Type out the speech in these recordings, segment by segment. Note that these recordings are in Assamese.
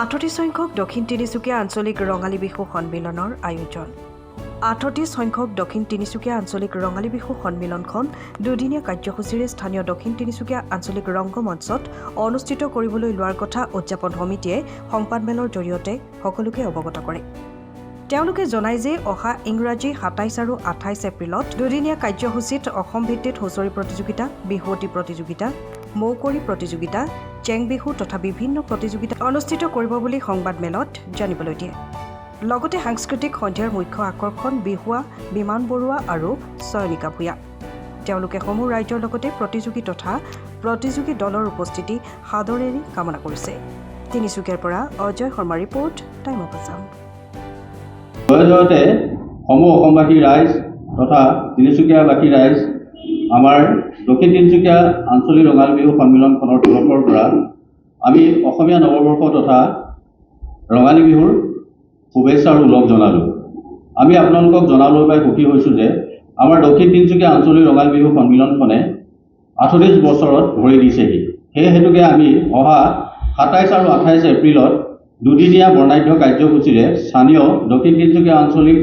আঠত্ৰিছ সংখ্যক দক্ষিণ তিনিচুকীয়া আঞ্চলিক ৰঙালী বিহু সন্মিলনৰ আয়োজন। আঠত্ৰিছ সংখ্যক দক্ষিণ তিনিচুকীয়া আঞ্চলিক ৰঙালী বিহু সন্মিলনখন দুদিনীয়া কাৰ্যসূচীৰে স্থানীয় দক্ষিণ তিনিচুকীয়া আঞ্চলিক ৰংগমঞ্চত অনুষ্ঠিত কৰিবলৈ লোৱাৰ কথা উদযাপন সমিতিয়ে সংবাদমেলৰ জৰিয়তে সকলোকে অৱগত কৰে। তেওঁলোকে জনায় যে অহা ইংৰাজী সাতাইছ আৰু আঠাইছ এপ্ৰিলত দুদিনীয়া কাৰ্যসূচীত অসম ভিত্তিত হুঁচৰি প্ৰতিযোগিতা বিহুৱতী প্ৰতিযোগিতা মৌকৰি প্ৰতিযোগিতা চেং বিহু তথা বিভিন্ন প্ৰতিযোগিতা অনুষ্ঠিত কৰিব বুলি সংবাদমেলত জানিবলৈ দিয়ে। লগতে সাংস্কৃতিক সন্ধিয়াৰ মুখ্য আকৰ্ষণ বিহুৱা বিমান বৰুৱা আৰু চয়নিকা ভূঞা। তেওঁলোকে সমূহ ৰাজ্যৰ লগতে প্ৰতিযোগী তথা প্ৰতিযোগী দলৰ উপস্থিতি সাদৰেৰে কামনা কৰিছে। তিনিচুকীয়াৰ পৰা Ajay Sharma report time of Assam. সমূহ অসমবাসী ৰাইজ তথা তিনিচুকীয়াবাসী ৰাইজ আমাৰ দক্ষিণ তিনিচুকীয়া আঞ্চলিক ৰঙালী বিহু সন্মিলনখনৰ তৰফৰ পৰা আমি অসমীয়া নৱবৰ্ষ তথা ৰঙালী বিহুৰ শুভেচ্ছা আৰু ওলগ জনালোঁ। আমি আপোনালোকক জনাবলৈ পাই সুখী হৈছোঁ যে আমাৰ দক্ষিণ তিনিচুকীয়া আঞ্চলিক ৰঙালী বিহু সন্মিলনখনে আঠত্ৰিছ বছৰত ভৰি দিছেহি। সেই হেতুকে আমি অহা সাতাইছ আৰু আঠাইছ এপ্ৰিলত দুদিনীয়া বৰ্ণাঢ্য কাৰ্যসূচীৰে স্থানীয় দক্ষিণ তিনিচুকীয়া আঞ্চলিক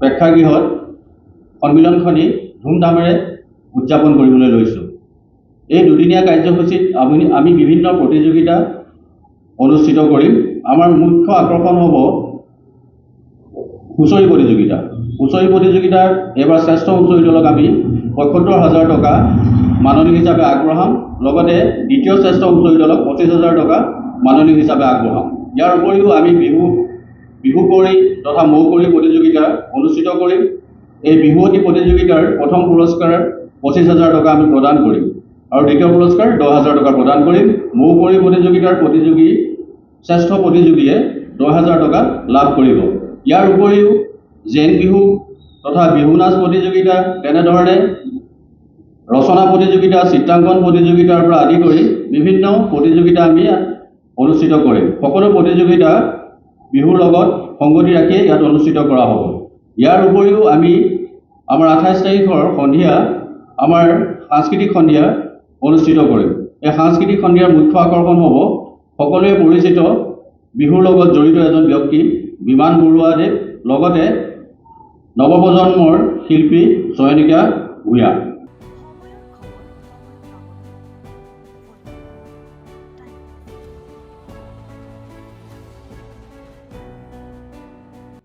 প্ৰেক্ষাগৃহত সন্মিলনখনি ধুমধামেৰে উদযাপন কৰিবলৈ লৈছোঁ। এই দুদিনীয়া কাৰ্যসূচীত আমি আমি বিভিন্ন প্ৰতিযোগিতা অনুষ্ঠিত কৰিম। আমাৰ মুখ্য আকৰ্ষণ হ'ব হুঁচৰি প্ৰতিযোগিতা। হুঁচৰি প্ৰতিযোগিতাৰ এইবাৰ শ্ৰেষ্ঠ হুঁচৰি দলক আমি পঁয়সত্তৰ হাজাৰ টকা মাননি হিচাপে আগবঢ়াম। লগতে দ্বিতীয় শ্ৰেষ্ঠ হুঁচৰি দলক পঁচিছ হাজাৰ টকা মাননি হিচাপে আগবঢ়াম। ইয়াৰ উপৰিও আমি বিহু বিহু কৰি তথা মৌ কৰি প্ৰতিযোগিতা অনুষ্ঠিত কৰিম। এই বিহুৱতী প্ৰতিযোগিতাৰ প্ৰথম পুৰস্কাৰ পঁচিছ হাজাৰ টকা আমি প্ৰদান কৰিম। আৰু দ্বিতীয় পুৰস্কাৰ দহ হাজাৰ টকা প্ৰদান কৰিম। মৌ কৰি প্ৰতিযোগিতাৰ প্ৰতিযোগী শ্ৰেষ্ঠ প্ৰতিযোগীয়ে দহ হাজাৰ টকা লাভ কৰিব। ইয়াৰ উপৰিও জেন বিহু তথা বিহু নাচ প্ৰতিযোগিতা তেনেধৰণে ৰচনা প্ৰতিযোগিতা চিত্ৰাংকন প্ৰতিযোগিতাৰ পৰা আদি কৰি বিভিন্ন প্ৰতিযোগিতা আমি অনুষ্ঠিত কৰিম। সকলো প্ৰতিযোগিতা বিহুৰ লগত সংগতি ৰাখিয়ে ইয়াত অনুষ্ঠিত কৰা হ'ব। ইয়াৰ উপৰিও আমি আমাৰ আঠাইছ তাৰিখৰ সন্ধিয়া আমাৰ সাংস্কৃতিক সন্ধিয়া অনুষ্ঠিত কৰিম। এই সাংস্কৃতিক সন্ধিয়াৰ মুখ্য আকৰ্ষণ হ'ব সকলোৱে পৰিচিত বিহুৰ লগত জড়িত এজন ব্যক্তি বিমান বৰুৱাদেৱ লগতে নৱপ্ৰজন্মৰ শিল্পী চয়নিকা ভূঞা।